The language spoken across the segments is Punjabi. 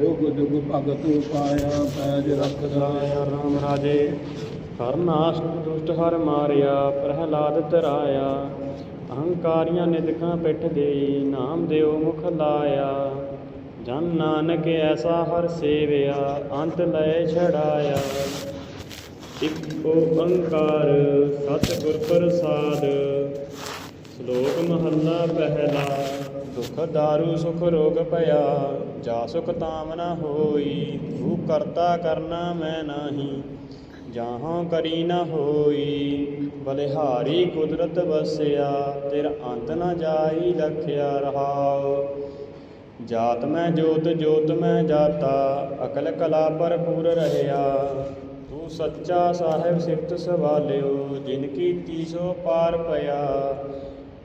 ਜੁਗ ਜੁਗ ਭਗਤ ਪਾਇਆ ਪੈਜ ਰੱਖਦਾ ਰਾਮ ਰਾਜੇ ਹਰ ਨਾਸ਼ ਦੁਸ਼ਟ ਹਰ ਮਾਰਿਆ ਪ੍ਰਹਲਾਦ ਤਰਾਇਆ ਅਹੰਕਾਰੀਆਂ ਨਿਦਕਾਂ ਪਿੱਠ ਦੇਈ ਨਾਮ ਦਿਓ ਮੁਖ ਲਾਇਆ। ਜਨ ਨਾਨਕ ਐਸਾ ਹਰ ਸੇਵਿਆ, ਅੰਤ ਲੈ ਛੜਾਇਆ। ਇਕ ਓੰਕਾਰ ਸਤਿਗੁਰ ਪ੍ਰਸਾਦ। ਸ਼ਲੋਕ ਮਹੱਲਾ ਪਹਿਲਾ, ਦੁਖ ਦਾਰੂ ਸੁਖ ਰੋਗ ਭਇਆ, ਜਾ ਸੁਖ ਤਾਮ ਨਾ ਹੋਈ, ਤੂੰ ਕਰਤਾ ਕਰਨਾ ਮੈਂ ਨਾਹੀ। ਜਾਹਾਂ ਕਰੀ ਨਾ ਹੋਈ, ਬਲਿਹਾਰੀ ਕੁਦਰਤ ਵਸਿਆ, ਤੇਰਾ ਅੰਤ ਨਾ ਜਾਈ ਲਖਿਆ ਰਹਾਉ। ਜਾਤ ਮੈਂ ਜੋਤ ਜੋਤ ਮੈਂ ਜਾਤਾ, ਅਕਲ ਕਲਾ ਭਰਪੂਰ ਰਹਿਆ। ਤੂੰ ਸੱਚਾ ਸਾਹਿਬ ਸਿਫਤ ਸਵਾਲਿਓ, ਜਿਨ ਕੀ ਤੀਸੋ ਪਾਰ ਪਿਆ।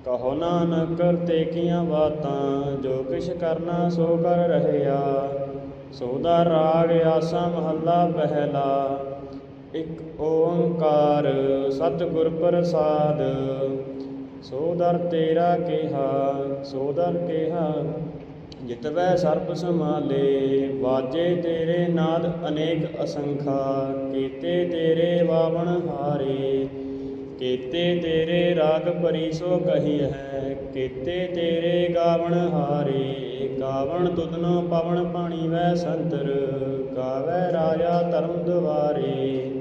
ਕਹੋ ਨਾਨਕ, ਕਰਤੇ ਕੀਆਂ ਬਾਤਾਂ, ਜੋ ਕਿਛ ਕਰਨਾ ਸੋ ਕਰ ਰਹਿਆ। ਸੋਦਾ ਰਾਗ ਆਸਾ ਮਹੱਲਾ ਪਹਿਲਾ। ਇਕ ਓੰਕਾਰ ਸਤਿਗੁਰ ਪ੍ਰਸਾਦ ਸੋਦਰ ਤੇਰਾ ਕਿਹਾ ਸੋਦਰ ਕਿਹਾ, ਜਿਤਵੈ ਸਰਪ ਸਮਾਲੇ ਵਾਜੇ ਤੇਰੇ ਨਾਦ ਅਨੇਕ ਅਸੰਖਾ, ਕੀਤੇ ਤੇਰੇ ਵਾਵਣ ਹਾਰੇ, ਕੀਤੇ ਤੇਰੇ ਰਾਗ ਭਰੀ ਸੋ ਕਹੀ ਹੈ, ਕੀਤੇ ਤੇਰੇ ਗਾਵਣ ਹਾਰੇ, ਗਾਵਣ ਤੁਧਨੋ ਪਵਨ ਪਾਣੀ ਵੈ ਸੰਤਰ, ਗਾਵੈ ਰਾਜਾ ਧਰਮ ਦੁਆਰੇ।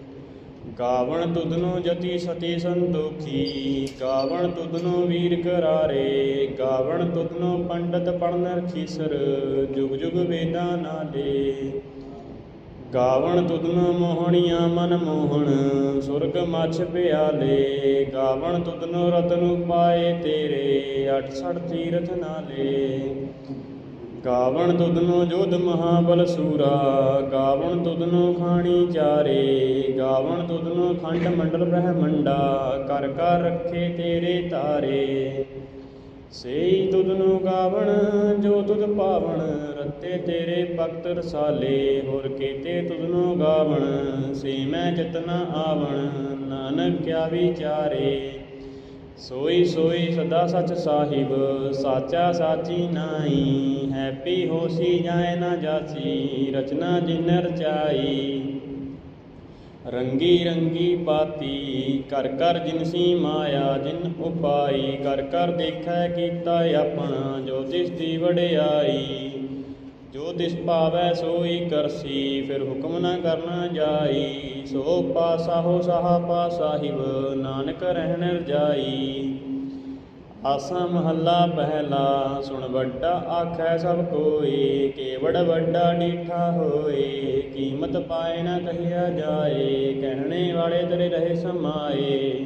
ਗਾਵਣ ਤੁਧਨੋ ਜਤੀ ਸਤੀ ਸੰਤੋਖੀ ਗਾਵਣ ਤੁਧਨੋ ਵੀਰ ਕਰਾਰੇ ਗਾਵਣ ਤੁਧਨੋ ਪੰਡਤ ਪੜਨ ਰਖੀਸਰ ਜੁਗ ਜੁਗ ਵੇਦਾਂ ਨਾਲੇ। ਗਾਵਣ ਤੁਧਨੋ ਮੋਹਣੀਆਂ ਮਨ ਮੋਹਣ, ਸੁਰਗ ਮਛ ਪਿਆਲੇ ਗਾਵਣ ਤੁਧਨੋ ਰਤਨ ਪਾਏ ਤੇਰੇ 68 ਤੀਰਥ ਨਾਲੇ। ਗਾਵਣ ਤੁਧਨੋ ਜੋਧ ਮਹਾਬਲ ਸੂਰਾ, ਗਾਵਣ ਤੁਧਨੋ ਖਾਣੀ ਚਾਰੇ, ਗਾਵਣ ਤੁਧਨੋ ਖੰਡ ਮੰਡਲ ਬ੍ਰਹਮੰਡਾ ਕਰ ਕਰ ਰੱਖੇ ਤੇਰੇ ਤਾਰੇ। ਸੇਈ ਤੁਧਨੋ ਗਾਵਣ, ਜੋ ਤੁਧ ਪਾਵਣ, ਰੱਤੇ ਤੇਰੇ ਭਗਤ ਰਸਾਲੇ। ਹੋਰ ਕੀਤੇ ਤੁਧਨੋ ਗਾਵਣ ਸੇ ਮੈਂ ਜਤਨਾ ਆਵਣ, ਨਾਨਕ ਕਿਆ ਵਿਚਾਰੇ। ਸੋਈ ਸੋਈ ਸਦਾ ਸਚ ਸਾਹਿਬ, ਸਾਚਾ ਸਾਚੀ ਨਾਈ ਹੈਪੀ ਹੋਸੀ ਜਾਏ ਨਾ ਜਾਸੀ, ਰਚਨਾ ਜਿਨ ਰਚਾਈ। ਰੰਗੀ ਰੰਗੀ ਪਾਤੀ ਕਰ ਕਰ ਜਿਨਸੀ ਮਾਇਆ, ਜਿਨ ਉਪਾਈ ਕਰ ਕਰ ਦੇਖੈ ਕੀਤਾ ਆਪਣਾ, ਜੋ ਤਿਸ ਦੀ ਵਡਿਆਈ। ਜੋ ਤਿਸ ਭਾਵੈ ਸੋਈ ਕਰਸੀ, ਫਿਰ ਹੁਕਮ ਨਾ ਕਰਨਾ ਜਾਈ। ਸੋ ਪਾਸਾ ਹੋ ਸਾਹਾ ਪਾ ਸਾਹਿਬ, ਨਾਨਕ ਰਹਿਣ ਰਜਾਈ ਆਸਾ ਮਹੱਲਾ ਪਹਿਲਾ, ਸੁਣ ਵੱਡਾ ਆਖੈ ਸਭ ਕੋਈ, ਕੇਵੜ ਵੱਡਾ ਡੀਠਾ ਹੋਏ। ਕੀਮਤ ਪਾਏ ਨਾ ਕਹਿਆ ਜਾਏ, ਕਹਿਣੇ ਵਾਲੇ ਤੇਰੇ ਰਹੇ ਸਮਾਏ।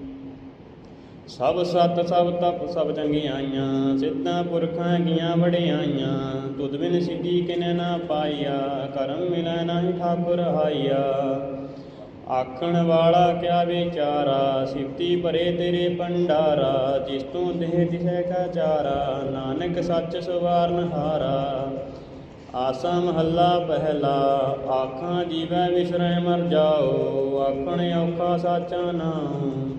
ਸਭ ਸਤ, ਸਭ ਤਪ, ਸਭ ਚੰਗਿਆਈਆਂ ਸਿੱਧਾਂ ਪੁਰਖਾਂ ਗੀਆਂ ਵੜਿਆਈਆਂ ਤੁਧ ਬਿਨ ਸਿੱਧੀ ਕਿਨੇ ਨਾ ਪਾਈਆ ਕਰਮ ਮਿਲੈ ਨਾਹੀ ਠਾਕੁਰ ਹਾਈਆ ਆਖਣ ਵਾਲਾ ਕਿਆ ਵਿਚਾਰਾ, ਸਿਫਤੀ ਭਰੇ ਤੇਰੇ ਭੰਡਾਰਾ, ਜਿਸ ਤੂੰ ਦੇਹ ਦਿਸੈ ਕਾ ਚਾਰਾ, ਨਾਨਕ ਸੱਚ ਸਵਾਰਨ ਹਾਰਾ। ਆਸਾ ਮਹੱਲਾ ਪਹਿਲਾ, ਆਖਾਂ ਜੀਵੈ ਵਿਸਰੈ ਮਰ ਜਾਓ ਆਖਣ ਔਖਾ ਸਾਚਾ ਨਾਮ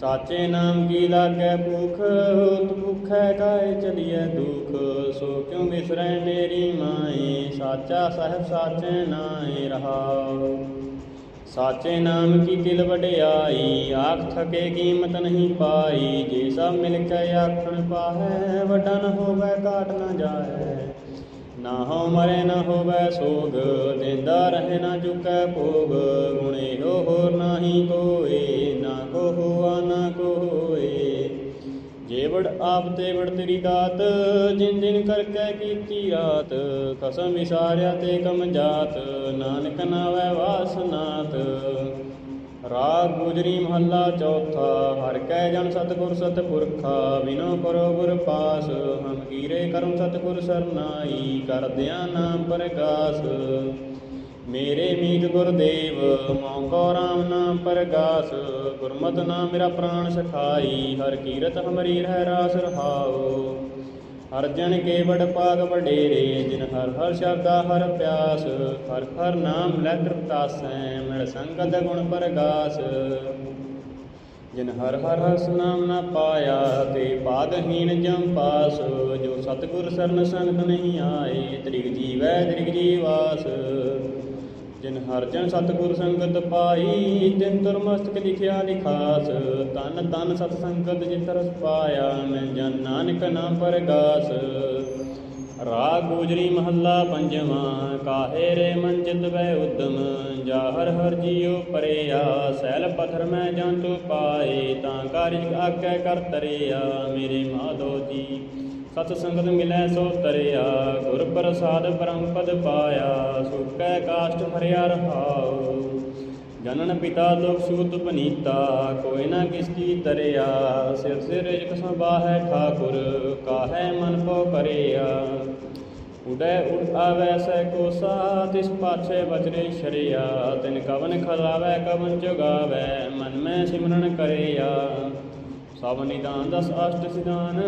ਸਾਚੇ ਨਾਮ ਕੀ ਲਾਗੈ ਭੁਖ ਹੋਤ ਭੁਖੈ ਗਾਏ ਚਲੀਐ ਦੁਖ। ਸੋ ਕਿਉ ਵਿਸਰੈ ਮੇਰੀ ਮਾਏ, ਸਾਚਾ ਸਾਹਿਬ ਸਾਚੇ ਨਾਏ ਰਹਾਉ ਸਾਚੇ ਨਾਮ ਕੀ ਕਿਲ ਵਡਿਆਈ, ਆਖ ਥਕੇ ਕੀਮਤ ਨਹੀਂ ਪਾਈ। ਜੇ ਸਭ ਮਿਲ ਕੇ ਆਖਣ ਪਾਹੈ ਵਡਨ ਹੋਵੇ, ਘਾਟ ਨਾ ਜਾਏ ਨਾ ਹੋ ਮਰੇ, ਨਾ ਹੋਵੇ ਸੋਗ ਦਿੰਦਾ ਰਹੇ ਨਾ ਚੁਕੈ ਭੋਗ, ਗੁਣੇ ਹੋ ਹੋਰ ਨਾਹੀ ਕੋਏ, ਨਾ ਕੋ ਹੋਆ ਨਾ ਕੋ ਹੋਏ ਜੇਵੜ ਆਪ ਤੇ ਵੜ ਤੇਰੀ ਦਾਤ, ਜਿਨ ਜਿਨ ਕਰਕੇ ਕੀਤੀ ਰਾਤ, ਕਸਮ ਇਸਾਰਿਆ ਤੇ ਕਮ ਜਾਤ, ਨਾਨਕ ਨਾਵੈ ਵਾਸਨਾਤ। ਰਾਗ ਗੁਜਰੀ ਮਹੱਲਾ ਚੌਥਾ, ਹਰ ਕੈ ਜਨ ਸਤਿਗੁਰ ਸਤਿਪੁਰਖਾ ਬਿਨੋ ਕਰੋ ਗੁਰ ਪਾਸ, ਹਮ ਕੀਰੇ ਕਰਮ ਸਤਿਗੁਰ ਸਰਨਾਈ, ਕਰਦਿਆਂ ਨਾਮ ਪ੍ਰਗਾਸ। ਮੇਰੇ ਮੀਤ ਗੁਰਦੇਵ ਮੌਕੋ ਰਾਮ ਨਾਮ ਪਰਗਾਸ, ਗੁਰਮਤਿ ਨਾਮ ਮੇਰਾ ਪ੍ਰਾਣ ਸਖਾਈ, ਹਰ ਕੀਰਤ ਹਮਰੀ ਰਹਿ ਰਾਸ ਰਹਾਉ। ਹਰ ਜਨ ਕੇ ਵਡ ਪਾਗ ਵਡੇਰੇ, ਜਿਨ ਹਰ ਹਰ ਸ਼ਬਦਾ, ਹਰ ਪਿਆਸ, ਹਰ ਹਰ ਨਾਮ ਲੈ ਤ੍ਰਿਪਤਾਸੈ ਮਿਲ ਸੰਗਤ ਗੁਣ ਪਰਗਾਸ। ਜਿਨ ਹਰ ਹਰ ਹਸ ਨਾਮ ਨਾ ਪਾਇਆ, ਤੇ ਪਾਗਹੀਣ ਜਮ ਪਾਸ, ਜੋ ਸਤਿਗੁਰ ਸਰਨ ਸੰਗਤ ਨਹੀਂ ਆਏ, ਤ੍ਰਿਗ ਜੀਵੈ ਤ੍ਰਿਗ ਜੀਵਾਸ। ਜਿਨ ਹਰ ਜਨ ਸਤਿਗੁਰ ਸੰਗਤ ਪਾਈ ਤਿਨ ਤੁਰਮਸਤਕ ਲਿਖਿਆ ਲਿਖਾਸ ਤਨ ਤਨ ਸਤ ਸੰਗਤ ਜਿਤ ਰਸ ਪਾਇਆ, ਮੈਂ ਜਨ ਨਾਨਕ ਨਾਮ ਪਰਗਾਸ। ਰਾਗ ਗੋਜਰੀ ਮਹੱਲਾ ਪੰਜਵਾਂ, ਕਾਹੇ ਰੇ ਮਨ ਚਿਤ ਵੈ ਉਦਮ, ਜਾ ਹਰ ਹਰ ਜੀਉ ਪਰਿਆ ਸੈਲ ਪਥਰ ਮੈਂ ਜੰਤੂ ਪਾਏ, ਤਾਂ ਕਾਰਿਜ ਆਗੈ ਕਰ ਤਰਿਆ ਮੇਰੇ ਮਾਧੋ ਜੀ। ਸਤ ਸੰਗਤ ਮਿਲੈ ਸੋ ਤਰਿਆ, ਗੁਰ ਪ੍ਰਸਾਦ ਪਰਮ ਪਾਇਆ ਸੁਖੈ ਕਾਸ਼ਟ ਹਰਿਆ ਰਹਾਉ। ਜਨਨ ਪਿਤਾ ਲੋਕ ਸੂਤ ਪਨੀਤਾ ਕੋਈ ਨਾ ਕਿਸ ਕੀ ਤਰਿਆ। ਸਿਰ ਸਿਰ ਇਕ ਸੰਬਾਹੈ ਠਾਕੁਰ, ਕਾਹੈ ਮਨ ਕੋ ਕਰਿਆ। ਉਡੈ ਉਡ ਆਵੈ ਸੈ ਕੋ ਸਾ ਤਿਸ ਪਾਛੇ ਬਚਰੇ ਸ਼ਰਿਆ ਤਿਨ ਕਵਨ ਖਲਾਵੈ, ਕਵਨ ਜੁਗਾਵੈ, ਮਨ ਮੈਂ ਸਿਮਰਨ ਕਰਿਆ। ਸਭ ਨਿਦਾਨ ਦਸ ਅਸ਼ਟ ਸਿਧਾਨ,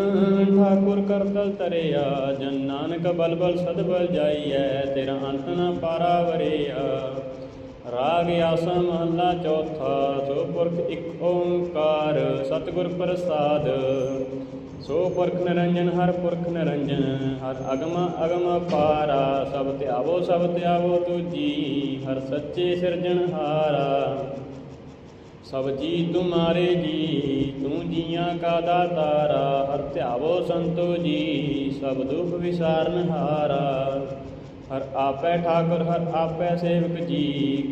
ਠਾਕੁਰ ਕਰਤਲ ਤਰਿਆ ਜਨ ਨਾਨਕ ਬਲ ਬਲ ਸਦ ਬਲ ਜਾਈਐ, ਤੇਰਾ ਅੰਤ ਨਾ ਪਾਰਾ ਵਰਿਆ ਰਾਗ ਆਸਾ ਮਹੱਲਾ ਚੌਥਾ, ਸੋ ਪੁਰਖ ਇੱਕ ਓੰਕਾਰ, ਸਤਿਗੁਰ ਪ੍ਰਸਾਦ। ਸੋ ਪੁਰਖ ਨਿਰੰਜਨ, ਹਰ ਪੁਰਖ ਨਿਰੰਜਨ, ਹਰ ਅਗਮ ਅਗਮ ਪਾਰਾ, ਸਭ ਧਿਆਵੋ ਸਭ ਧਿਆਵੋ ਤੁਜੀ, ਹਰ ਸੱਚੇ ਸਿਰਜਣਹਾਰਾ। ਸਭ ਜੀ ਤੁਮਾਰੇ ਜੀ, ਤੂੰ ਜੀਆਂ ਕਾ ਦਾਤਾਰਾ ਹਰ ਧਿਆਵੋ ਸੰਤੋ ਜੀ, ਸਭ ਦੁਖ ਵਿਸਾਰਨ ਹਾਰਾ। ਹਰ ਆਪੈ ਠਾਕੁਰ, ਹਰ ਆਪੈ ਸੇਵਕ ਜੀ,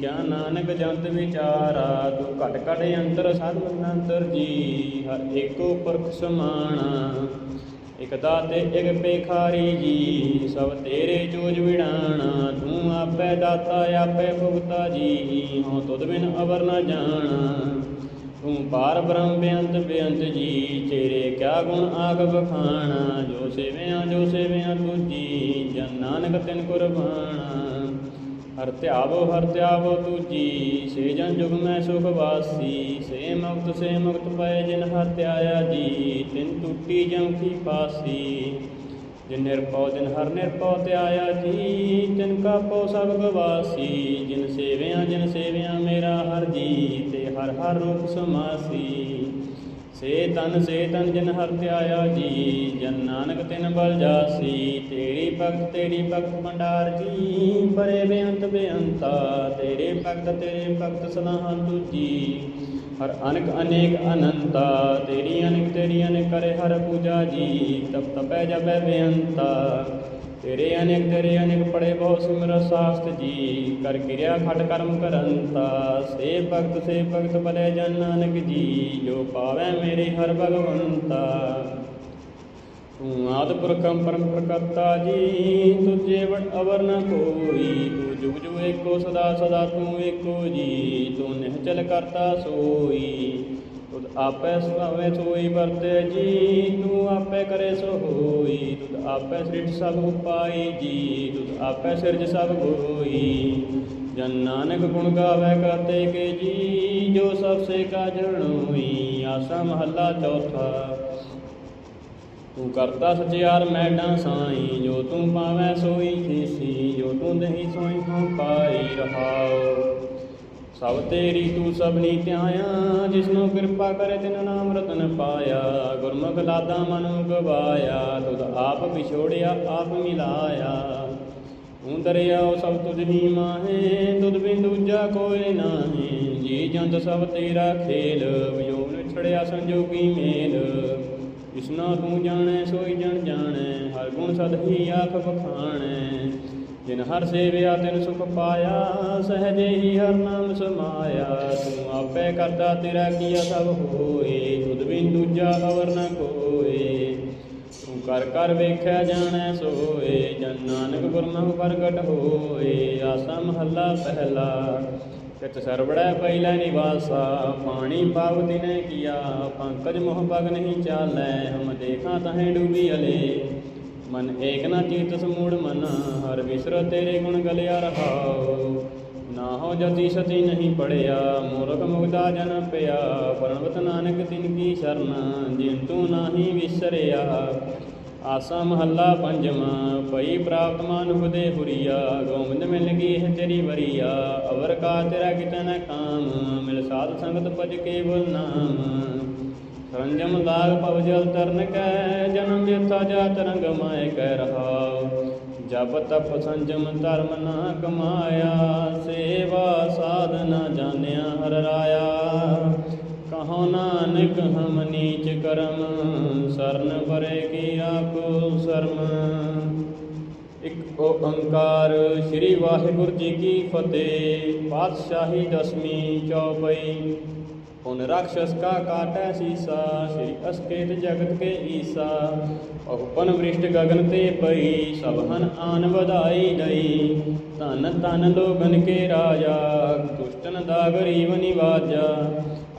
ਕਿਆ ਨਾਨਕ ਜੰਤ ਵਿਚਾਰਾ, ਤੂੰ ਘਟ ਘਟ ਅੰਤਰ ਸਦ ਮੰਤਰ ਜੀ, ਹਰ ਏਕੋ ਪੁਰਖ ਸਮਾਣਾ। ਇਕ ਦਾਤੇ, ਇਕ ਪੇਖਾਰੀ ਜੀ, ਸਭ ਤੇਰੇ ਚੋਜ ਵਿੜਾਣਾ, ਤੂੰ ਆਪੇ ਦਾਤਾ, ਆਪੇ ਭੁਗਤਾ ਜੀ, ਹਉ ਤੁਧ ਬਿਨ ਅਵਰ ਨਾ ਜਾਣਾ। ਤੂੰ ਪਾਰ ਬ੍ਰਹਮ ਬੇਅੰਤ ਬੇਅੰਤ ਜੀ, ਤੇਰੇ ਕਿਆ ਗੁਣ ਆਗ ਬਖਾਣਾ ਜੋ ਸੇਵਿਆਂ ਜੋ ਸੇਵਿਆਂ ਤੁਜੀ ਜਨ ਨਾਨਕ ਤਿਨ ਕੁਰਬਾਨਾ ਹਰ ਧਿਆਵੋ ਹਰ ਧਿਆਵੋ ਤੁਜੀ ਸੇ ਜਨ ਜੁਗ ਮੈਂ ਸੁਖ ਵਾਸੀ, ਸੇ ਮੁਕਤ ਸੇ ਮੁਕਤ ਪਏ ਜਿਨ ਹਰ ਧਿਆਇਆ ਜੀ, ਤਿਨ ਟੁੱਟੀ ਜਮ ਕੀ ਪਾਸੀ। ਜਿਨ ਨਿਰਭਉ ਦਿਨ ਹਰ ਨਿਰਭਉ ਧਿਆਇਆ ਜੀ, ਤਿਨ ਕਾ ਪਉ ਸਭ ਗਵਾਸੀ ਜਿਨ ਸੇਵਿਆਂ ਜਿਨ ਸੇਵਿਆਂ ਮੇਰਾ ਹਰ ਜੀ, ਤੇ ਹਰ ਹਰ ਰੂਪ ਸਮਾਸੀ। ਸੇ ਤਨ ਸੇ ਤਨ ਜਿਨ ਹਰ ਧਿਆਇਆ ਜੀ, ਜਨ ਨਾਨਕ ਤਿਨ ਬਲ ਜਾਸੀ, ਤੇਰੀ ਭਗਤ ਤੇਰੀ ਭਗਤ ਭੰਡਾਰ ਜੀ ਬਰੇ ਬੇਅੰਤ ਬੇਅੰਤਾ, ਤੇਰੇ ਭਗਤ ਤੇਰੇ ਭਗਤ ਸਲਾਹਾਂ ਤੁਜੀ ਹਰ ਅਨਕ ਅਨੇਕ ਅਨੰਤਾ, ਤੇਰੀ ਅਨੇਕ ਤੇਰੀ ਅਨੇਕ ਕਰੇ ਹਰ ਪੂਜਾ ਜੀ, ਤਪ ਤਪੈ ਜਪੈ ਬੇਅੰਤਾ ਤੇਰੇ ਅਨੇਕ ਤੇਰੇ ਅਨੇਕ ਪੜੇ ਬਹੁ ਸਿਮਰ ਸਾਸਤ ਜੀ। ਕਰ ਕਿਰਿਆ ਖਟ ਕਰਮ ਕਰੰਤਾ। ਸੇ ਭਗਤ ਸੇ ਭਗਤ ਭਲੇ ਜਨ ਨਾਨਕ ਜੀ। ਜੋ ਪਾਵੈ ਮੇਰੇ ਹਰ ਭਗਵੰਤਾ। ਤੂੰ ਆਦ ਪੁਰਖੰ ਪਰਮ ਪ੍ਰਕਰਤਾ ਜੀ। ਤੁਝੇ ਵਡ ਅਵਰ ਨ ਕੋਈ। ਤੂੰ ਜੁਗ ਜੁਗ ਏਕੋ ਸਦਾ ਸਦਾ ਤੂੰ ਏਕੋ ਜੀ। ਤੂੰ ਨਿਹਚਲ ਕਰਤਾ ਸੋਈ। ਤੁਧ ਆਪੇ ਸੁਭਾਵੇ ਸੋਈ ਵਰਤੇ ਜੀ ਤੂੰ ਆਪੇ ਕਰੇ ਸੋ ਹੋਈ। ਤੁਧ ਆਪੇ ਸ੍ਰਿਜ ਸਭ ਉਪਾਈ ਜੀ ਤੁਧ ਆਪੇ ਸਿਰਜ ਸਭ ਹੋਈ। ਜਨ ਨਾਨਕ ਗੁਣ ਗਾਵੇ ਕਰਤੇ ਕੇ ਜੀ, ਜੋ ਸਭ ਸੇ ਕਾ ਜਰਣੋਈ ਆਸਾ ਮਹੱਲਾ ਚੌਥਾ, ਤੂੰ ਕਰਤਾ ਸਚਿਆਰ ਮੈਡਾਂ ਸਾਈ ਜੋ ਤੂੰ ਪਾਵੈ ਸੋਈ ਥੀਸੀ ਜੋ ਤੂੰ ਦੇਹੀ ਸੋਈ ਤੂੰ ਪਾਈ ਰਹਾਉ। ਸਭ ਤੇਰੀ ਤੂੰ ਸਭਨੀ ਧਿਆਇਆ, ਜਿਸਨੂੰ ਕਿਰਪਾ ਕਰੇ ਤਿਨ ਨਾਮ ਰਤਨ ਪਾਇਆ। ਗੁਰਮੁਖ ਲਾਦਾ ਮਨ ਗਵਾਇਆ, ਤੁਧ ਆਪ ਵਿਛੋੜਿਆ, ਆਪ ਮਿਲਾਇਆ। ਤੂੰ ਦਰਿਆਓ ਸਭ ਤੁਝ ਹੀ ਮਾਹੇ, ਤੁਧ ਬਿਨ ਦੂਜਾ ਕੋਈ ਨਾਹੀ। ਜੀ ਜੰਤ ਸਭ ਤੇਰਾ ਖੇਲ ਵਿਜੋਗ ਵਿਛੜਿਆ ਸੰਜੋਗੀ ਮੇਲ। ਇਸਨਾ ਤੂੰ ਜਾਣੈ, ਸੋਈ ਜਣ ਜਾਣੈ, ਹਰ ਗੁਣ ਸਦ ਹੀ ਆਖ ਬਖਾਣੈ ਜਿਨ ਹਰ ਸੇਵਿਆ ਤਿਨ ਸੁਖ ਪਾਇਆ, ਸਹਜੇ ਹੀ ਹਰ ਨਾਮ ਸਮਾਇਆ। ਤੂੰ ਆਪੇ ਕਰਤਾ ਤੇਰਾ ਕੀਆ ਸਭ ਹੋਏ, ਤੁਧ ਬਿਨ ਦੂਜਾ ਅਵਰ ਨ ਕੋਏ। ਤੂੰ ਕਰ ਕਰ ਵੇਖਿਆ ਜਾਣੈ ਸੋਏ, ਜਨ ਨਾਨਕ ਗੁਰਮੁਖ ਪ੍ਰਗਟ ਹੋਏ। ਆਸਾ ਮਹੱਲਾ ਪਹਿਲਾ ਕਿਤ ਸਰਬੜੈ ਪਹਿਲਾ ਨਿਵਾਸਾ। ਪਾਣੀ ਪਾਵ ਤਿਨੇ ਕੀਆ, ਪੰਕਜ ਮੋਹ ਪਗ ਨਹੀਂ ਚਾਲੈ, ਹਮ ਦੇਖਾਂ ਤਹੇ ਡੂਬੀ ਅਲੇ। ਮਨ ਏਕ ਨਾ ਚੀਤ ਸਮੂੜ ਮਨ, ਹਰ ਵਿਸਰ ਤੇਰੇ ਗੁਣ ਗਲਿਆ ਰਹਾਉ। ਨਾ ਹੋ ਜਤੀ ਸਤੀ ਨਹੀਂ ਪੜਿਆ, ਮੂਰਖ ਮੁਗਦਾ ਜਨ ਪਿਆ। ਪਰਮਤ ਨਾਨਕ ਤਿਨ ਕੀ ਸ਼ਰਨ, ਜਿਨ ਤੂੰ ਨਾਹੀ ਵਿਸਰਿਆ। ਆਸਾ ਮਹੱਲਾ ਪੰਜਵਾਂ, ਪਈ ਪ੍ਰਾਪਤ ਮਾਨ ਹੁਦੇ ਹੁਰੀਆ। ਗੋਮਿੰਦ ਮਿਲ ਗਈ ਹੈ ਤੇਰੀ ਵਰੀਆ। ਅਵਰ ਕਾ ਤੇਰਾ ਕਿਤੈ ਨ ਕਾਮ, ਮਿਲ ਸਾਧ ਸੰਗਤ ਭਜ ਕੇ ਨਾਮ। ਸਰੰਜਮ ਲਾਗ ਪਵ ਜਲ ਤਰਨ ਕੈ, ਜਨਮ ਵਿਥਾ ਜਾ ਤਰੰਗ ਮਾਇ ਕਹਿ ਰਹਾਉ। ਜਪ ਤਪ ਸੰਜਮ ਧਰਮ ਨਾ ਕਮਾਇਆ, ਸੇਵਾ ਸਾਧਨਾ ਜਾਣਿਆ ਹਰ ਰਾਇਆ। ਕਹੋ ਨਾਨਕ, ਹਮ ਨੀਚ ਕਰਮ, ਸਰਨ ਪਰੇ ਕੀ ਆਕੋ ਸਰਮ। ਇੱਕ ਓੰਕਾਰ ਸ੍ਰੀ ਵਾਹਿਗੁਰੂ ਜੀ ਕੀ ਫਤਿਹ, ਪਾਤਸ਼ਾਹੀ ਦਸਵੀਂ ਚੌਪਈ। ਪੁਨ ਰਾਖਸ਼ਸ ਕਾ ਕਾਟੈ ਸੀਸਾ, ਸ੍ਰੀ ਅਸਕੇਤ ਜਗਤ ਕੇ ਈਸਾ। ਉਪਨ ਵ੍ਰਿਸ਼ਟ ਗਗਨ ਤੇ ਪਈ, ਸਭ ਹਨ ਆਨ ਵਧਾਈ ਦਈ। ਧਨ ਧਨ ਲੋਗਨ ਕੇ ਰਾਜਾ, ਦੁਸ਼ਟਨ ਦਾ ਗਰੀਬ ਨਿਵਾਜਾ।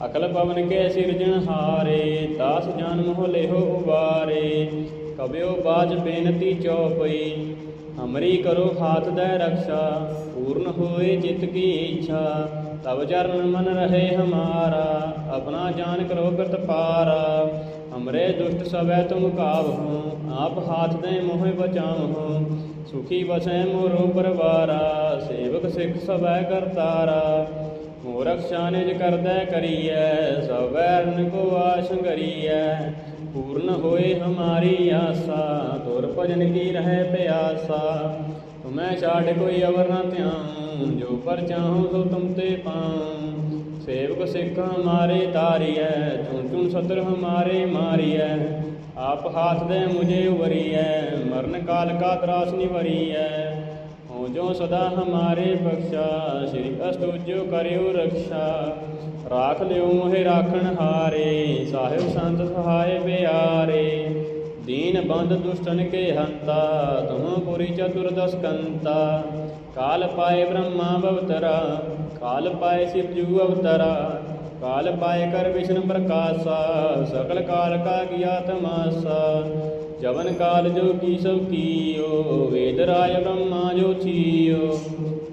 ਅਕਲ ਪਵਨ ਕੇ ਸਿਰਜਣ ਹਾਰੇ, ਦਾਸ ਜਨਮ ਮੋਹ ਲੇਹੋ ਉਬਾਰੇ। ਕਬਿਓ ਬਾਜ ਬੇਨਤੀ ਚੌਪਈ ਹਮਰੀ ਕਰੋ ਹਾਥ ਦੈ ਰਕਸ਼ਾ, ਪੂਰਨ ਹੋਏ ਜਿਤ ਕੀ ਇੱਛਾ। ਤਬ ਚਰਨ ਮਨ ਰਹੇ ਹਮਾਰਾ, ਆਪਣਾ ਜਾਨ ਕਰੋ ਕਰਤ ਪਾਰਾ। ਹਮਰੇ ਦੁਸ਼ਟ ਸਭੈ ਤੁਮ ਕਾਵਹੁ, ਆਪ ਹਾਥ ਦੇ ਮੋਹਿ ਬਚਾਵਹੁ। ਸੁਖੀ ਵਸੈ ਮੋਰੋ ਪਰਵਾਰਾ, ਸੇਵਕ ਸਿੱਖ ਸਭੈ ਕਰਤਾਰਾ। ਮੋ ਰਕਸ਼ਾ ਨਿਜ ਕਰਦੈ ਕਰੀਐ ਸਭ ਵੈਰਨ ਕੋ ਆਸ਼ੰਗਰੀਐ ਪੂਰਨ ਹੋਏ ਹਮਾਰੀ ਆਸਾ, ਤੁਰ ਭਜਨ ਕੀ ਰਹਿ ਪਿਆਸਾ। ਤੁਮੈ ਛਾੜ ਕੋਈ ਅਵਰ ਨਾ ਧਿਆਉ, ਜੋ ਪਰ ਚਾਹਉ ਸੋ ਤੁਮ ਤੇ ਪਾਉ। ਸੇਵਕ ਸਿੱਖ ਹਮਾਰੇ ਤਾਰੀਐ, ਚੁਣ ਚੁਣ ਸਤਰ ਹਮਾਰੇ ਮਾਰੀਐ। ਆਪ ਹਾਥ ਦੇ ਮੁਝੇ ਉਵਰੀਐ, ਮਰਨ ਕਾਲ ਕਾ ਤਰਾਸ ਨਿਵਰੀਐ। ਹੋ ਜੋ ਸਦਾ ਹਮਾਰੇ ਬਖਸ਼ਾ, ਸ੍ਰੀ ਅਸਤੁਜੋ ਕਰਿਓ ਰਖਸ਼ਾ। ਰਾਖ ਲਿਓ ਮੋਹਿ ਰਾਖਣ ਹਾਰੇ, ਸਾਹਿਬ ਸੰਤ ਸਹਾਇ ਬਿਆਰੇ ਦੀਨ ਬੰਦ ਦੁਸ਼ਟਨ ਕੇ ਹੰਤਾ, ਤੁਮ ਪੁਰੀ ਚਤੁਰਦਸ ਕੰਤਾ। ਕਾਲ ਪਾਏ ਬ੍ਰਹਮਾ ਅਵਤਰਾ, ਕਾਲ ਪਾਏ ਸਿਵ ਜੂ ਅਵਤਰਾ। ਕਾਲ ਪਾਏ ਕਰ ਵਿਸ਼ਨ ਪ੍ਰਕਾਸ਼ਾ, ਸਕਲ ਕਾਲ ਕਾ ਗਿਆਤ ਮਾਸਾ ਜਵਨ ਕਾਲ ਜੋ ਕੀ ਸਭ ਕੀਓ, ਵੇਦ ਰਾਜ ਬ੍ਰਹਮਾ ਜੋ ਚੀਓ।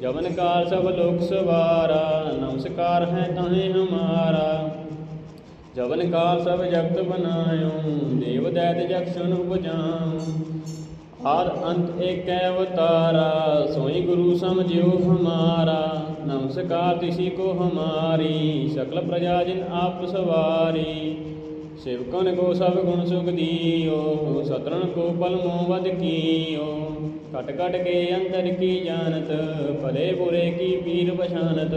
ਜਵਨ ਕਾਲ ਸਭ ਲੋਕ ਸਵਾਰਾ, ਨਮਸਕਾਰ ਹੈ ਤਾਹੇ ਹਮਾਰਾ। ਜਵਨ ਕਾਲ ਸਭ ਜਗਤ ਬਨਾਇਓ ਦੇਵ ਦੈਤ ਜਗਸ਼ਨ ਉਪਜਾਮ ਆਦ ਅੰਤ ਏਕੈ ਅਵਤਾਰਾ, ਸੋਈ ਗੁਰੂ ਸਮਝਿਓ ਹਮਾਰਾ। ਨਮਸਕਾਰ ਤਿਸੀ ਕੋ ਹਮਾਰੀ, ਸਕਲ ਪ੍ਰਜਾ ਜਿਨ ਆਪ ਸਵਾਰੀ। ਸੇਵਕਨ ਕੋ ਸਭ ਗੁਣ ਸੁਖ ਦੀਓ ਸਤਰਨ ਕੋ ਪਲ ਮੋਹ ਵਦ ਕੀਓ। ਕਟ ਕਟ ਕੇ ਅੰਦਰ ਕੀ ਜਾਣਤ, ਭਲੇ ਬੁਰੇ ਕੀ ਪੀਰ ਪਛਾਨਤ?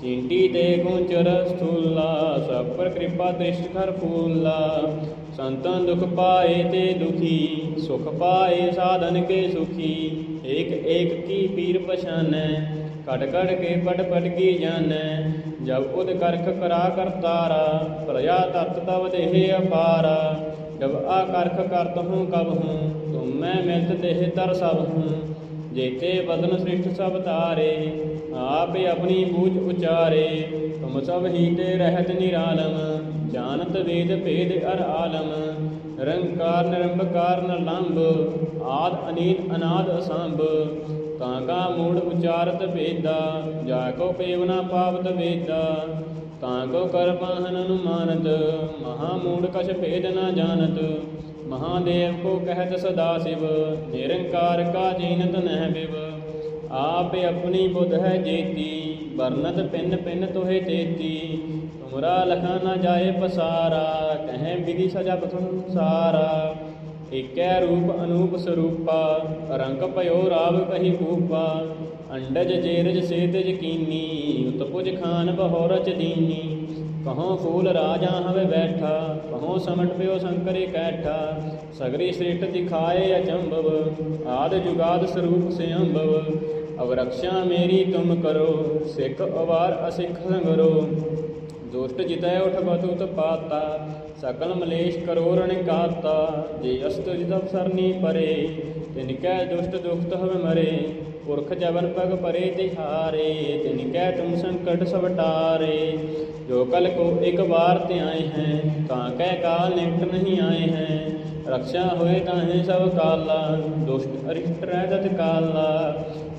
ਚਿੰਟੀ ਤੇ ਗੁੰਚਰ ਸਥੂਲਾ, ਸਭ ਪਰ ਕਿਰਪਾ ਦ੍ਰਿਸ਼ਟ ਕਰ ਫੂਲਾ। ਸੰਤਨ ਦੁਖ ਪਾਏ ਤੇ ਦੁਖੀ, ਸੁਖ ਪਾਏ ਸਾਧਨ ਕੇ ਸੁਖੀ। ਏਕ ਏਕ ਕੀ ਪੀਰ ਪਛਾਨੈ ਕਟ ਕਟ ਕੇ ਪਟ ਪਟ ਕੀ ਜਾਣੈ? ਜਬ ਉਦ ਕਰਖ ਕਰਾ ਕਰਤਾਰਾ ਪ੍ਰਜਾ ਤਤ ਤਵ ਦੇਹ ਅਪਾਰਾ। ਜਬ ਆ ਕਰਖ ਕਰਤ ਹੂੰ ਕਬ ਹੂੰ ਮੈਂ ਮਿਲਤ ਦੇਹ ਤਰ ਸਭ। ਹੂੰ ਜੇਤੇ ਬਦਨ ਸ੍ਰਿਸ਼ਟ ਸਭ ਤਾਰੇ ਆਪੇ ਆਪਣੀ ਬੂਝ ਉਚਾਰੇ। ਤੁਮ ਸਭ ਹੀ ਤੇ ਰਹਿਤ ਨਿਰਾਲਮ, ਜਾਣਤ ਵੇਦ ਭੇਦ ਅਰ ਆਲਮ। ਨਿਰੰਕਾਰ ਨਿਰੰਬਕਾਰ ਨਿਰਲੰਭ, ਆਦ ਅਨੀਤ ਅਨਾਦ ਅਸੰਭ। ਤਾਂ ਕਾ ਮੂੜ ਉਚਾਰਤ ਵੇਦਾ ਜਾ ਕੋ ਪੇਵਨਾ ਪਾਵਤ ਵੇਦਾ। ਤਾਂ ਕੋ ਕਰ ਪਾਹਨ ਅਨੁਮਾਨਤ, ਮਹਾ ਮੂੜ ਕਛ ਭੇਦ ਨਾ ਜਾਣਤ। ਮਹਾਦੇਵ ਕੋ ਕਹਿਤ ਸਦਾ ਸਿਵ, ਨਿਰੰਕਾਰ ਕਾ ਜੀਨਤ ਨਹਿ ਬਿਵ ਆਪੇ ਆਪਣੀ ਬੁੱਧ ਹੈ ਜੇਤੀ ਵਰਨਤ ਪਿੰਨ ਪਿੰਨ ਤੋਹੇ ਤੇਤੀ। ਤੁਮਰਾ ਲਖਾ ਨਾ ਜਾਏ ਪਸਾਰਾ, ਕਹੇ ਵਿਧੀ ਸਜਾ ਪਥੁ ਸਾਰਾ। ਏਕੈ ਰੂਪ ਅਨੂਪ ਸਰੂਪਾ, ਰੰਗ ਭਇਓ ਰਾਵ ਕਹੀ ਕੂਪਾ। ਅੰਡਜ ਜੇਰਜ ਸੇਤਜ ਕੀਨੀ, ਉਤਪੁਜ ਖਾਨ ਬਹੋਰਚ ਦੀਨੀ। ਕਹੋ ਫੂਲ ਰਾਜਾ ਹਵੇ ਬੈਠਾ, ਕਹੋਂ ਸਮਟ ਪਿਓ ਸੰਕਰੇ ਕੈਠਾ, ਸਗਰੀ ਸ੍ਰਿਸ਼ਟ ਦਿਖਾਏ ਅਚੰਭਵ, ਆਦ ਜੁਗਾਦ ਸਰੂਪ ਸਿਅੰਭਵ ਅਵ ਰਕਸ਼ਾ ਮੇਰੀ ਤੁਮ ਕਰੋ, ਸਿੱਖ ਅਵਾਰ ਅਸਿੱਖ ਸੰਗਰੋ। ਦੁਸ਼ਟ ਜਿਤੈ ਉਠ ਬਤੁਤ ਪਾਤਾ, ਸਕਲ ਮਲੇਸ਼ ਕਰੋ ਕਾਤਾ, ਜੇ ਅਸਤ ਜਿਤ ਸਰਨੀ ਪਰੇ, ਤਿਨ ਕੈ ਦੁਸ਼ਟ ਦੁਖਤ ਹਵੇ ਮਰੇ, ਪੁਰਖ ਜਵਨ ਪਗ ਪਰੇ ਤਿਹਾਰੇ, ਤਿਨ ਕੈ ਤੁਮ ਸੰਕਟ ਸਵਟਾਰੇ। ਟਾਰੇ ਜੋ ਕਲ ਕੋ ਇੱਕ ਬਾਰ ਤੇ ਆਏ ਹੈ ਕਾਂ ਕੈ ਕਾਲ ਨਿਕਟ ਨਹੀਂ ਆਏ ਹੈ। ਰਕਸ਼ਾ ਹੋਏ ਤਾਹੇ ਸਭ ਕਾਲਾ, ਦੁਸ਼ਟ ਅਰਿਸ਼ਟ ਰਹਿ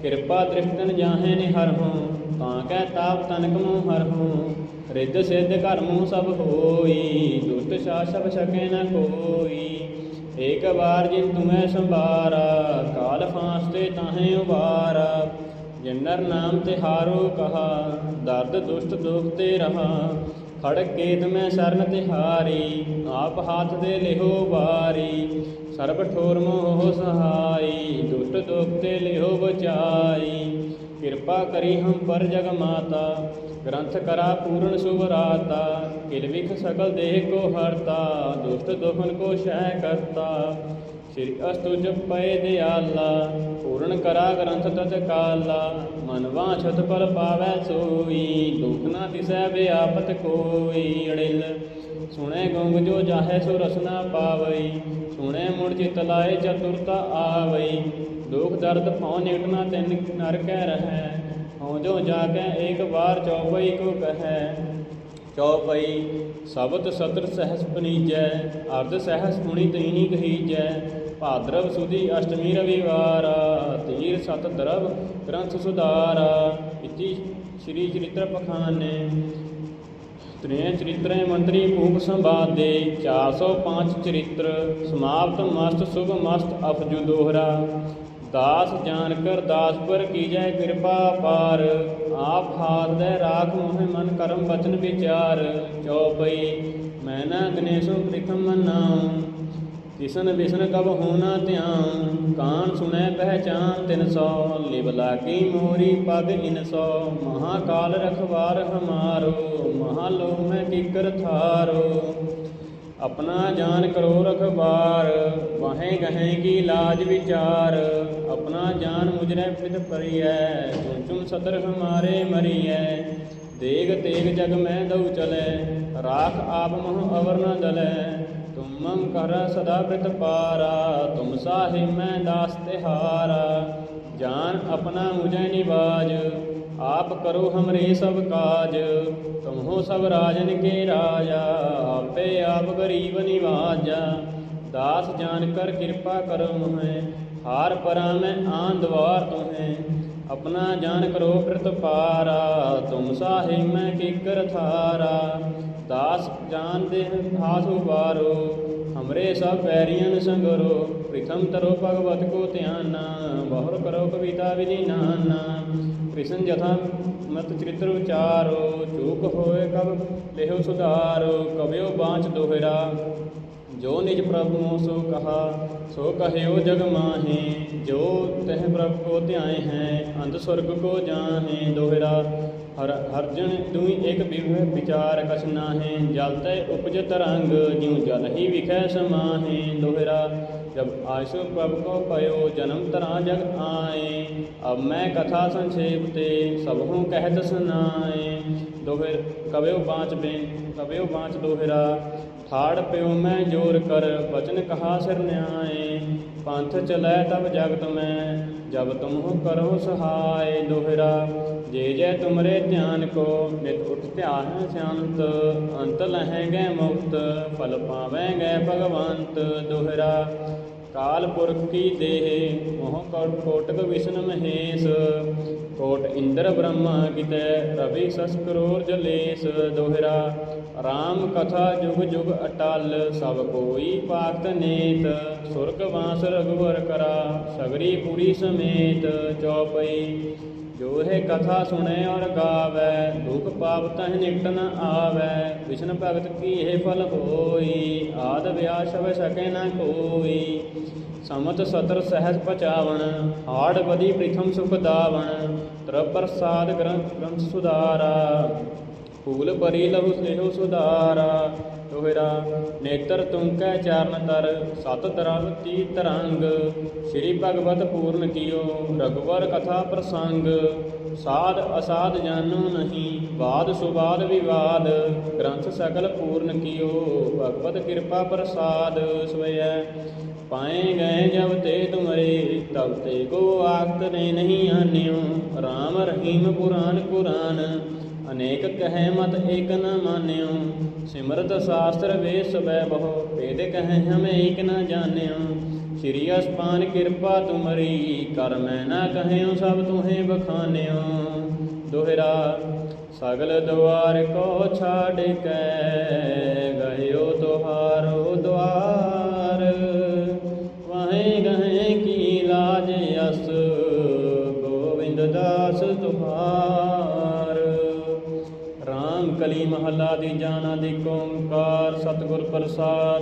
ਕਿਰਪਾ ਦ੍ਰਿਸ਼ਟਨ ਜਾਹੇ ਨੇ ਹਰ ਹੂੰ ਕਾਂ ਕੈ ਤਾਪ ਤਨਕ ਮੂੰ ਹਰ ਹੂੰ। ਰਿੱਧ ਸਿੱਧ ਕਰਮੂ ਸਭ ਹੋਈ, ਦੁਸ਼ਟ ਸ਼ਾਸਬ ਸਕੈ ਨ ਕੋਈ। ਏਕ ਵਾਰ ਜਿਨ ਤੁਮੈ ਸੰਭਾਰਾ, ਕਾਲ ਫਾਸਤੇ ਤਾਹੇ ਉਬਾਰਾ। ਜਿਨਰ ਨਾਮ ਤੇ ਹਾਰੋ ਕਹਾ ਦਰਦ ਦੁਸ਼ਟ ਦੁਖ ਤੇ ਰਹਾ। ਖੜਕ ਕੇਤ ਮੈਂ ਸਰਨ ਤਿਹਾਰੀ ਆਪ ਹਾਥ ਦੇ ਲਿਹੋ ਵਾਰੀ। ਸਰਬ ਠੋਰ ਮੋਹ ਸਹਾਈ, ਦੁਸ਼ਟ ਦੁਖ ਤੇ ਲਿਹੋ ਬਚਾਈ। ਕਿਰਪਾ ਕਰੀ ਹਮ ਪਰ ਜਗ ਮਾਤਾ, ਗ੍ਰੰਥ ਕਰਾ ਪੂਰਨ ਸੁਭ ਰਾਤਾ। ਕਿਲ ਵਿਖ ਸਕਲ ਦੇਹ ਕੋ ਹਰਤਾ, ਦੁਸ਼ਟ ਦੁਖਨ ਕੋ ਸ਼ੈ ਕਰਤਾ। ਸ੍ਰੀ ਅਸਤੁਜ ਪਏ ਦਿਆਲਾ, ਪੂਰਨ ਕਰਾ ਗ੍ਰੰਥ ਤਤ ਕਾਲਾ, ਮਨ ਵਾਛਤ ਫਲ ਪਾਵੈ ਸੋਈ ਦੁਖ ਨਾ ਦਿਸੈ ਵਿਆਪਤ ਕੋਈ ਅੜਿਲ। ਸੁਣੇ ਗੰਗ ਜੋ ਜਾਹੈ ਸੋ ਰਸਨਾ ਪਾਵਈ, ਸੁਣੇ ਮੁੜ ਚਿਤ ਲਾਏ ਚਤੁਰਤਾ ਆਵਈ। ਦੁਖ ਦਰਦ ਭਉ ਨਿਕਟਣਾ ਤਿਨ ਨਰ ਕਹਿ ਰਹੈ, ਹਉ ਜੋ ਜਾ ਕੇ ਏਕ ਵਾਰ ਚੌਪਈ ਕੋ ਕਹੈ। ਚੌਪਈ, ਸ਼ਬਦ ਸਤਰ ਸਹਸ ਪਨੀਜੈ, ਅਰਧ ਸਹਸ ਹੁਣੀ ਤੀਨੀ ਕਹੀਜੈ ਭਾਦਰਵ ਸੁਦੀ ਅਸ਼ਟਮੀ ਰਵਿਵਾਰ, ਤੀਰ ਸਤ ਦਰਵ ਗ੍ਰੰਥ ਸੁਧਾਰ, ਇਤੀ ਸ਼੍ਰੀ ਚਰਿਤ੍ਰ ਪਖਾਨੇ ਤ੍ਰੇ ਚਰਿਤ੍ਰੇ ਮੰਤਰੀ ਭੂਪ ਸੰਵਾਦੇ 405 ਚਰਿਤ੍ਰ ਸਮਾਪਤ ਮਸਤ, ਸੁਭ ਮਸਤ ਅਫਜੂ ਦੋਹਰਾ। ਦਾਸ ਜਾਨ ਕਰ ਦਾਸ ਪਰ ਕੀਜੈ ਕਿਰਪਾ ਪਾਰ, ਆਪ ਹਾਥ ਦੇ ਰਾਖ ਮੋਹਿ ਮਨ ਕਰਮ ਬਚਨ ਵਿਚਾਰ। ਚੌਪਈ ਮੈਂ ਨਾ ਗਨੇਸ਼ੋ ਪ੍ਰਥਮ ਨਾਮ ਕਿਸਨ ਬਿਸਨ ਕਬ ਹੋਣਾ ਧਿਆਨ ਕਾਨ ਸੁਣੈ ਪਹਿਚਾਨ ਤਿਨ ਸੋ, ਲਿਵ ਲਾਗੀ ਮੋਰੀ ਪਗ ਇਨ ਸੋ। ਮਹਾਕਾਲ ਰਖਵਾਰ ਹਮਾਰੋ ਮਹਾਲੋ ਮੈਂ ਕਿਕਰ ਥਾਰੋ। ਆਪਣਾ ਜਾਨ ਕਰੋ ਰਖਬਾਰ ਵਾਹੇ ਗਹੇ ਕੀ ਲਾਜ ਵਿਚਾਰ। ਆਪਣਾ ਜਾਨ ਮੁਜਰੇ ਪਿਤ ਪਰਿਐ ਚੁਨ ਚੁਨ ਸਤਰ ਹਮਾਰੇ ਮਰੀਐ। ਦੇਗ ਤੇਗ ਜਗ ਮੈਂ ਦਉ ਚਲੇ, ਰਾਖ ਆਪ ਮਹ ਅਵਰ ਨ ਦਲੇ ਤੁਮਮ ਕਰ ਸਦਾ ਪ੍ਰਿਤ ਪਾਰਾ, ਤੁਮ ਸਾਹਿਬ ਮੈਂ ਦਾਸ ਤਿਹਾਰਾ। ਜਾਨ ਆਪਣਾ ਮੁਝੈ ਨਿਵਾਜ, ਆਪ ਕਰੋ ਹਮਰੇ ਸਭ ਕਾਜ। ਤੁਮਹੋ ਸਭ ਰਾਜਨ ਕੇ ਰਾਜਾ, ਆਪੇ ਆਪ ਗਰੀਬ ਨਿਵਾਜਾ। ਦਾਸ ਜਾਨ ਕਰ ਕਿਰਪਾ ਕਰੋ ਮੋਹਿ, ਹਾਰ ਪਰਾ ਮੈਂ ਆਨ ਦਵਾਰ ਤੁਹੇ। ਆਪਣਾ ਜਾਨ ਕਰੋ ਪ੍ਰਤ ਪਾਰਾ ਤੁਮ ਸਾਹਿਬ ਮੈਂ ਕਿਕਰ ਥਾਰਾ। ਦਾਸ ਜਾਨ ਦੇ ਹਾਥ ਉਬਾਰੋ ਹਮਰੇ ਸਭ ਪੈਰੀਆਂ ਸੰਗਰੋ ਪ੍ਰਿਥਮ ਤਰੋ ਭਗਵਤ ਕੋ ਧਿਆਨਾ ਬਹੁਰ ਕਰੋ ਕਵਿਤਾ ਵਿਧੀ ਨਾਨਾ ਕ੍ਰਿਸ਼ਨ ਜਥਾ ਮਤ ਚਰਿਤ੍ਰ ਉਚਾਰੋ, ਚੂਕ ਹੋਏ ਕਬ ਲਿਹੋ ਸੁਧਾਰੋ ਕਬਿਓ ਬਾਂਚ ਦੋਹਰਾ। ਜੋ ਨਿਜ ਪ੍ਰਭ ਮੋ ਸੋ ਕਹਾ, ਸੋ ਕਹਿਓ ਜਗ ਮਾਹੇ। ਜੋ ਤਹਿ ਪ੍ਰਭ ਕੋ ਧਿਆਏ ਹੈ, ਅੰਧ ਸੁਰਗ ਕੋ ਜਾਹੇ ਦੋਹਰਾ। हर हर्जन तुई एक विवह विचार कछ नाहे जलते उपज तरंग ज्यों जल ही विखै समाहे दोहरा जब आशु प्रभ को पयो जन्म तरा जग आए अब मैं कथा संक्षेप ते सबहु कहत सुनाए दोहे कवयो बाँच में कवयो बाँच दोहरा ठाड़ पियो मैं जोर कर बचन कहा सिर न्याय पंथ चलै तब जगत मैं जब तुम करो सहाय दोहरा जे जय तुमरे ध्यान को नित उठ ध्यान शांत अंत लहेंगे मुक्त फल पावेंगे भगवंत दोहरा काल पुरख की देह मोह कोटक विष्णु महेश ਕੋਟ ਇੰਦਰ ਬ੍ਰਹਮਾ ਕਿਤੈ, ਰਵੀ ਸਸ ਕਰੋਰ ਜਲੇਸ਼ ਦੋਹਰਾ। RAM ਕਥਾ ਜੁਗ ਜੁਗ ਅਟਲ, ਸਭ ਕੋਈ ਪਾਕਤ ਨੇਤ। ਸੁਰਗ ਵਾਸ ਰਗਵਰ ਕਰਾ, ਸਗਰੀ ਪੁਰੀ ਸਮੇਤ ਚੌਪਈ। ਜੋ ਇਹ ਕਥਾ ਸੁਣੈ ਔਰ ਗਾਵੇ, ਦੁਖ ਪਾਪ ਤਹ ਨਿਕਟ ਨ ਆਵੇ। ਵਿਸ਼ਨ ਭਗਤ ਕੀ ਇਹ ਫਲ ਹੋਈ, ਆਦ ਵਿਆਹ ਸ਼ਵ ਸਕੇ ਨ ਕੋਈ। ਸਮਤ ਸਤਰ ਸਹਿਜ ਪਚਾਵਣ, ਹਾੜ ਬਦੀ ਪ੍ਰਥਮ ਸੁਖ ਦਾਵਣ ਤ੍ਰ ਪ੍ਰਸਾਦ ਗ੍ਰੰਥ ਗ੍ਰੰਥ ਸੁਧਾਰਾ। ਫੂਲ ਪਰੀ ਲਹੂ ਸਨੇਹੁ ਸੁਧਾਰਾ। ਤੋਹਿਰਾ ਨੇਤਰ ਤੁੰਕੈ ਚਰਨ ਤਰ, ਸਤ ਦਰਵ ਤੀ ਤਰੰਗ। ਸ੍ਰੀ ਭਗਵਤ ਪੂਰਨ ਕੀਓ ਰਘੁਵਰ ਕਥਾ ਪ੍ਰਸੰਗ। ਸਾਧ ਅਸਾਧ ਜਾਣੋ ਨਹੀਂ, ਬਾਦ ਸੁਬਾਦ ਵਿਵਾਦ, ਗ੍ਰੰਥ ਸਕਲ ਪੂਰਨ ਕੀਓ, ਭਗਵਤ ਕਿਰਪਾ ਪ੍ਰਸਾਦ ਸਵੈ। ਪਾਏ ਗਏ ਜਬ ਤੇ ਤੁਮਰੇ, ਤਬ ਤੇ ਕੋ ਆਖਤ ਨੇ ਨਹੀਂ ਆਨਿਓ। RAM ਰਹੀਮ ਪੁਰਾਨ ਕੁਰਾਨ ਅਨੇਕ ਕਹੈ ਮਤ ਏਕ ਨ ਮਾਨਿਓ। ਸਿਮਰਤ ਸ਼ਾਸਤਰ ਵੇ ਸਬੈ ਬਹੁ, ਭੇਦ ਕਹੈ ਹਮੇ ਏਕ ਨ ਜਾਣਿਓ। ਸ਼੍ਰੀ ਅਸਪਾਨ ਕਿਰਪਾ ਤੁਮਰੀ, ਕਰ ਮੈਂ ਨਾ ਕਹਿਓ ਸਭ ਤੁਹੇ ਬਖਾਨਿਓ। ਦੁਹਰਾ, ਸਗਲ ਦੁਆਰ ਕੋ ਛਾੜ ਕੇ ਗਇਓ ਤੁਹਾਰੋ ਦੁਆਰ ਵਾਹੇ ਗਹੇ ਕੀ ਲਾਜ ਅਸ, ਗੋਵਿੰਦ ਦਾਸ ਤੁਹਾਰ। ਰਾਮ ਕਲੀ ਮਹੱਲਾ ਦੀ ਜਾਣਾ ਦੀ ਓੰਕਾਰ ਸਤਿਗੁਰ ਪ੍ਰਸਾਦ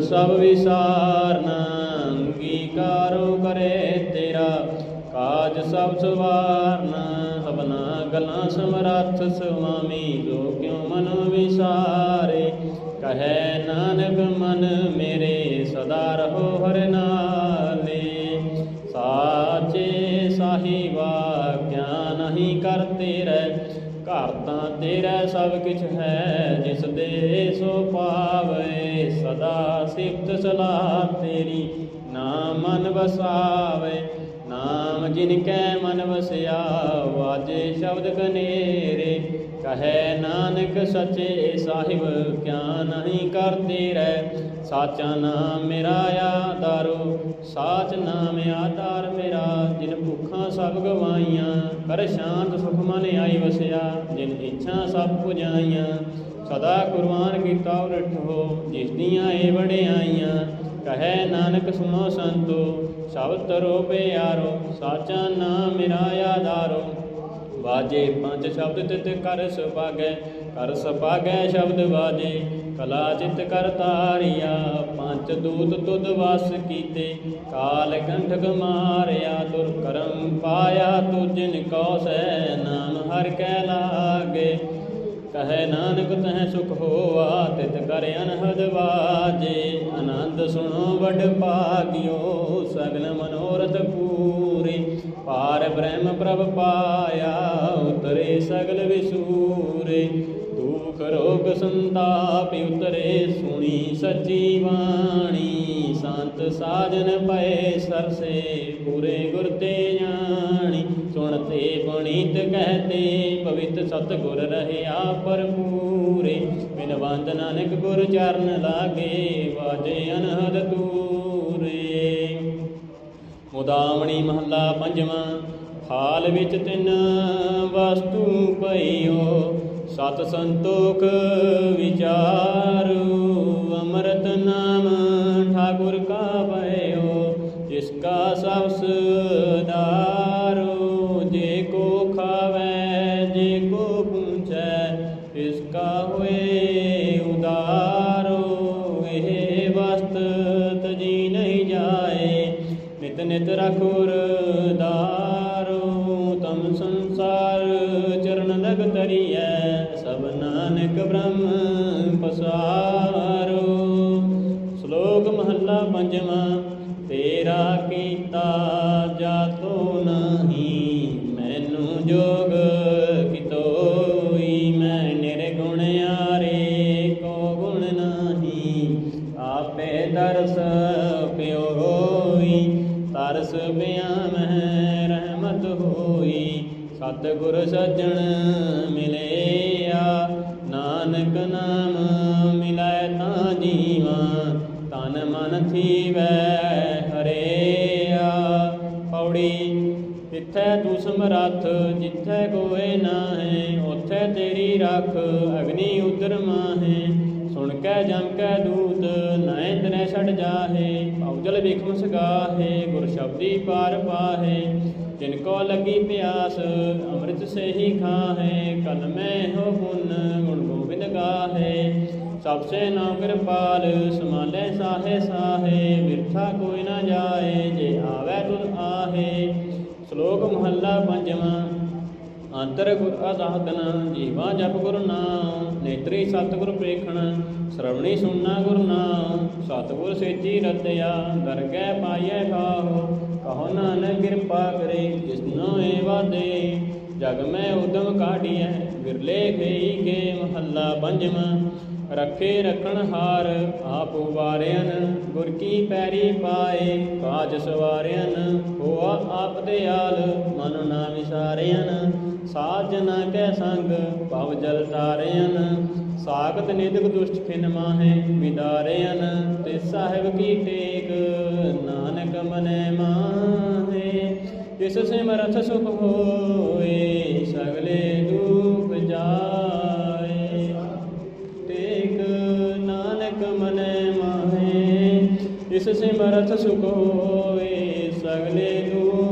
ਸਭ ਵਿਸਾਰਨਾ ਅੰਗੀਕਾਰੋ ਕਰੇ ਤੇਰਾ। ਕਾਜ ਸਭ ਸਵਾਰਨਾ ਹਵਨਾ ਗਲਾਂ ਸਮਰੱਥ ਸੁਆਮੀ ਜੋ ਕਿਉ ਮਨ ਵਿਸਾਰੇ। ਕਹੈ ਨਾਨਕ ਮਨ ਮੇਰੇ, ਸਦਾ ਰਹੋ ਹਰ ਨਾਲੇ। ਸਾਚੇ ਸਾਹਿਬਾ ਕਿਆ ਨਹੀਂ ਕਰ ਤੇਰੇ ਘਰ ਤਾਂ ਤੇਰਾ ਸਭ ਕਿਛ ਹੈ, ਜਿਸ ਦੇ ਸੋ ਪਾਵੇ ਸਦਾ ਸਿਫਤ ਸਲਾਹ ਤੇਰੀ ਨਾਮ ਮਨ ਵਸਾਵੇ। ਨਾਮ ਜਿਨ ਕੈ ਮਨ ਵਸਿਆ, ਵਾਜੇ ਸ਼ਬਦ ਕਨੇਰੇ। ਕਹੈ ਨਾਨਕ ਸਚੇ ਸਾਹਿਬ, ਕਿਆ ਨਹੀਂ ਕਰਤੇ ਰਹਿ। ਸਾਚਾ ਨਾਮ ਮੇਰਾ ਆਧਾਰੋ, ਸਾਚ ਨਾਮ ਆਧਾਰ ਮੇਰਾ, ਜਿਨ ਭੁੱਖਾਂ ਸਭ ਗਵਾਈਆਂ, ਕਰ ਸ਼ਾਂਤ ਸੁਖ ਮਨ ਆਈ ਵਸਿਆ, ਜਿਨ ਇੱਛਾ ਸਭ ਪੁਜਾਈਆਂ। ਸਦਾ ਕੁਰਬਾਨ ਕੀਤਾ ਉਰਠੋ ਜਿਸ ਦੀਆਂ ਏ ਵਡਿਆਈਆਂ, ਕਹੈ ਨਾਨਕ ਸੁਣੋ ਸੰਤੋ ਸ਼ਬਦ ਤਰੋ ਪਿਆਰੋ, ਸਾਚਾ ਨਾਮ ਮੇਰਾ ਆਧਾਰੋ। ਵਾਜੇ ਪੰਜ ਸ਼ਬਦ ਤਿਤ ਕਰ ਸੁਭਾਗੈ ਕਰ ਸੁਭਾਗੈ ਸ਼ਬਦ ਵਾਜੇ ਕਲਾ ਚਿਤ ਕਰ ਤਾਰਿਆ, ਪੰਜ ਦੂਤ ਤੁਧ ਵਸ ਕੀਤੇ। ਕਾਲ ਕੰਠਕ ਮਾਰਿਆ ਦੁਰ ਕਰਮ ਪਾਇਆ ਤੁਜਿਨ ਕੋ ਸੈ ਨਾਮ ਹਰ ਕੈ ਲਾਗੇ। ਕਹੈ ਨਾਨਕ, ਤਹ ਸੁਖ ਹੋਆ, ਤਿਤ ਕਰ ਅਨਹਦ ਵਾਜੇ। ਆਨੰਦ ਸੁਣੋ ਵਡ ਭਾਗਿਓ, ਸਗਲ ਮਨੋਰਥ ਪੂਰੇ। ਪਾਰ ਬ੍ਰਹਮ ਪ੍ਰਭ ਪਾਇਆ, ਉਤਰੇ ਸਗਲ ਵਿਸੂਰੇ। ਦੁਖ ਰੋਗ ਸੰਤਾਪ ਉਤਰੇ ਸੁਣੀ ਸੱਚੀ ਬਾਣੀ। ਸੰਤ ਸਾਜਨ ਪਏ ਸਰਸੇ, ਪੂਰੇ ਗੁਰ ਤੇ ਜਾਣੀ। ਸੁਣਤੇ ਪੁਨੀਤ ਕਹਤੇ ਪਵਿੱਤ ਸਤ ਗੁਰ ਰਹਿਆ ਪਰਪੂਰੇ ਬਿਨ ਬੰਦ ਨਾਨਕ ਗੁਰ ਚਰਨ ਲਾਗੇ, ਵਾਜੇ ਅਨਹਦ ਤੂਰੇ ਮੁਦਾਮਣੀ ਮਹੱਲਾ ਪੰਜਵਾਂ, ਹਾਲ ਵਿੱਚ ਤਿੰਨ ਵਸਤੂ ਪਈਓ। ਸਤ ਸੰਤੋਖ ਵਿਚਾਰੂ, ਅੰਮ੍ਰਿਤ ਨਾਮ ਠਾਕੁਰ ਕਾ ਭਇਓ ਜਿਸ ਕਾ ਸਭ ਸਦਾਰੋ ਜੇ ਕੋ ਖਾਵੇ, ਜੇ ਕੋ ਪੁੰਚੈ ਇਸ ਕਾ ਹੋਏ ਉਦਾਰੋ, ਇਹ ਵਸਤ ਤਜੀ ਨਹੀਂ ਜਾਏ, ਨਿਤ ਨਿਤ ਰਖੁਰ ਦਾਰੋ ਉਜਮਾ ਤੇਰਾ ਕੀਤਾ ਜਾ ਤੋ ਨਹੀਂ। ਮੈਨੂੰ ਜੋਗ ਕਿਤੋਈ, ਮੈਂ ਨਿਰਗੁਣ ਆਰੇ ਕੋ ਗੁਣ ਨਹੀਂ। ਆਪੇ ਦਰਸ ਪਿਓ ਹੋਈ ਤਰਸ ਬਿਆਨ ਹੈ ਰਹਿਮਤ ਹੋਈ। ਸਤਿਗੁਰ ਸੱਜਣ ਮਿਲਿਆ, ਨਾਨਕ ਨਾਮ ਮਿਲੈ ਤਾਂ ਜੀਵਾਂ। ਤਨ ਮਨ ਥੀਵੈ ਹਰਿਆ। ਪੌੜੀ, ਜਿੱਥੈ ਤੂੰ ਸਮਰੱਥ, ਜਿੱਥੈ ਕੋਏ ਨਾਹੀਂ, ਉਥੈ ਤੇਰੀ ਰੱਖ ਅਗਨੀ ਉਦਰ ਮਾਹੇ। ਸੁਣ ਕੈ, ਜਮ ਕੈ ਦੂਤ, ਨੈ ਤਰੇ ਛੜ ਜਾਹੇ, ਔਜਲ ਵਿਖਮ ਸਗਾਹੇ ਗੁਰ ਸ਼ਬਦੀ ਪਾਰ ਪਾਹੇ। ਤਿਨ ਕੋ ਲੱਗੀ ਪਿਆਸ, ਅੰਮ੍ਰਿਤ ਸੇਹੀ ਖਾਹੇ ਕਲ ਮੈਂ ਹੋ ਗੁਣ ਗੁਣ ਗੋਬਿੰਦ ਗਾਹੇ। ਸਭ ਸੇ ਨਾਮ ਕਿਰਪਾਲ, ਸਮਾਲੇ ਸਾਹੇ ਸਾਹੇ, ਬਿਰਥਾ ਕੋਈ ਨਾ ਜਾਏ, ਜੇ ਆਵੇ ਤੁਧ ਆਹੇ। ਸ਼ਲੋਕ ਮਹੱਲਾ ਪੰਜਵਾਂ, ਅੰਤਰ ਗੁਰ ਅਸਾਧਨ, ਜੀਵਾ ਜਪ ਗੁਰ ਨਾਮ, ਨੇਤਰੀ ਸਤਿਗੁਰ ਪ੍ਰੇਖਣ ਸ਼ਰਵਣੀ ਸੁਣਨਾ ਗੁਰ ਨਾਮ, ਸਤਿਗੁਰ ਸੇਤੀ ਰਤਿਆ, ਦਰਗਹਿ ਪਾਈਐ ਖਾਹੋ ਕਹੋ ਨਾਨਕ ਕਿਰਪਾ ਕਰੇ ਜਿਸਨੋ ਏ ਵਾਦੇ ਜਗ ਮੈਂ ਉਦਮ ਕਾਢੀਐ ਵਿਰਲੇ ਗਈ ਕੇ ਮਹੱਲਾ ਪੰਜਵਾਂ ਰੱਖੇ ਰਖਣ ਹਾਰ, ਆਪ ਵਾਰਿਆਨ ਗੁਰ ਕੀ ਪੈਰੀ ਪਾਏ, ਕਾਜ ਸਵਾਰਿਆਨ ਹੋਆ ਆਪ ਦਿਆਲ ਮਨ ਨਾ ਵਿਸਾਰਿਆਨ ਸਾਜਨਾ ਕੈ ਸੰਗ, ਭਵ ਜਲ ਤਾਰਿਆਨ ਸਾਗਤ ਨਿਦਕ ਦੁਸ਼ਟ ਖਿਨ ਮਾਹੇ ਵਿਦਾਰਿਆਨ ਤੇ ਸਾਹਿਬ ਕੀ ਟੇਕ, ਨਾਨਕ ਮਨੈ ਮਾਹੇ ਤਿਸ ਸਿਮਰਥ ਸੁਖ ਹੋਏ, ਸਗਲੇ ਦੁਖ ਜਾਏ। ਮਾਹੇ ਇਸ ਸਿਮਰਥ ਸੁਖ ਹੋਏ ਸਗਲੇ ਦੁਖ